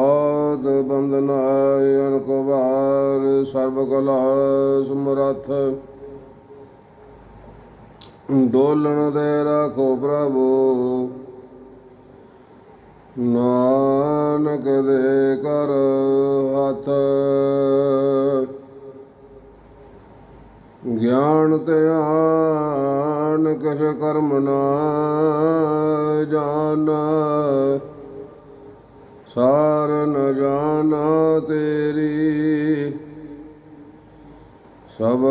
ਆਦ ਬੰਦਨਾਇ ਅਨਕ ਸਰਬ ਕਲਾ ਸਮਰੱਥ। ਡੋਲਣ ਦੇ ਰੱਖੋ ਪ੍ਰਭੂ। ਨਾਨਕ ਦੇ ਕਰ ਹੱਥ। ਗਿਆਨ ਧਿਆਨ ਕਸ਼ ਕਰਮ ਨਾ ਜਾਣ ਸਾਰ ਨ ਜਾਣਾ ਤੇਰੀ।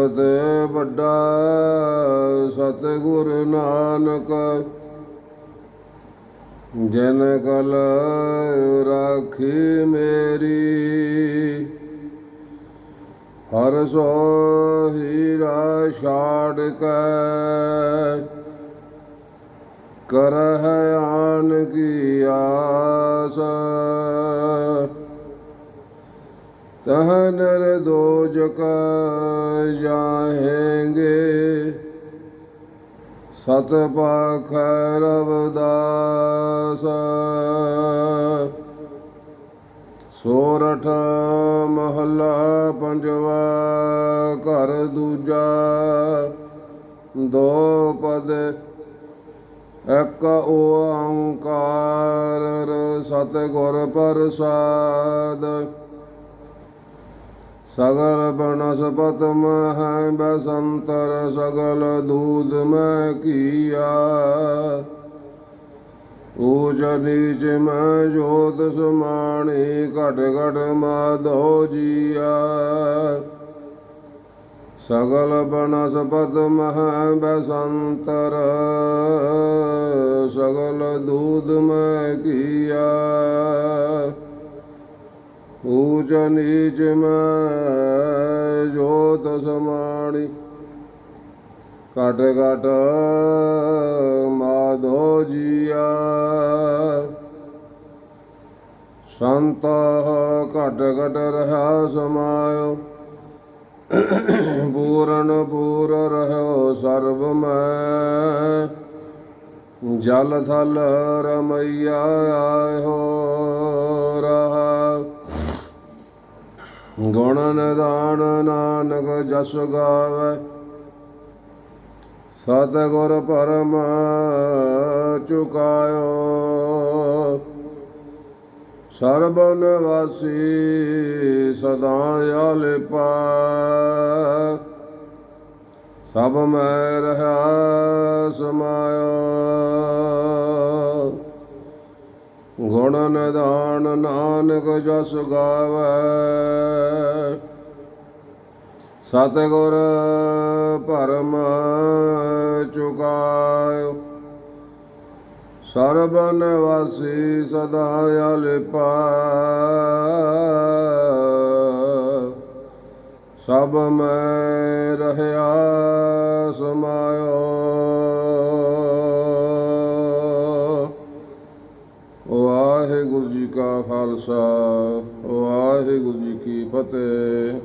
ਤੇ ਵੱਡਾ ਸਤਿਗੁਰ ਨਾਨਕ, ਜਨ ਕਲ ਰਾਖੀ ਮੇਰੀ। ਹਰ ਸੋ ਹੀਰਾ ਛਾੜ ਕੇ ਕਰ ਹੈ ਕੀ ਆਸ। ਤਹ ਨਰ ਦੋਜਕ ਜਾਹੇਂਗੇ। ਸਤ ਪਾਖ ਰਵਦਾਸ। ਸੋਰਠ ਮਹੱਲਾ ਪੰਜਵਾ ਘਰ ਦੂਜਾ। ਦੋ ਪਦ ਇੱਕ ਓੰਕਾਰ ਸਤਿਗੁਰ ਪ੍ਰਸਾਦ। ਸਗਲ ਬਨਸਪਤ ਮਹਿ ਬਸੰਤਰ, ਸਗਲ ਦੂਧ ਮੈਂ ਕੀਆ। ਊਚ ਨੀਚ ਮੈਂ ਜੋਤ ਸਮਾਣੀ, ਘਟ ਘਟ ਮਾਧੋ ਜੀਆ। ਸਗਲ ਬਨਸਪਤ ਮਹਿ ਬਸੰਤਰ। ਸਗਲ ਦੂਧ ਮੈਂ ਕੀਆ। ਊਚ ਨੀਚ ਮੈਂ ਜੋਤ ਸਮਾਣੀ। ਘਟ ਘਟ ਮਾਧੋ ਜੀਆ। ਸੰਤ ਘਟ ਘਟ ਰਹਾ ਸਮਾਇਓ। ਪੂਰਨ ਪੂਰ ਰਹਿਓ ਸਰਬ ਮੈਂ। ਜਲ ਥਲ ਰਮਈਆ ਆਇਓ ਰਹਾ। ਗੁਣ ਨਿਦਾਨ ਨਾਨਕ ਜਸ ਗਾਵੇ। ਸਤਿਗੁਰ ਪਰਮ ਚੁਕਾਇਓ। ਸਰਬ ਨਿਵਾਸੀ ਸਦਾ ਆਲਿਪਾ ਸਭ ਮੈਂ ਰਹਾ ਸਮਾਇਆ। ਗੁਣ ਨਿਦਾਨ ਨਾਨਕ ਜਸ ਗਾਵੇ। ਸਤਿਗੁਰ ਭਰਮ ਚੁਕਾਇਓ। ਸਰਬ ਨਿਵਾਸੀ ਸਦਾ ਆਲਿਪਾ ਸਭ ਮੈਂ ਰਹਿਆ ਸਮਾਇਓ ਵਾਹਿਗੁਰੂ ਜੀ ਕਾ ਖਾਲਸਾ ਵਾਹਿਗੁਰੂ ਜੀ ਕੀ ਫਤਿਹ।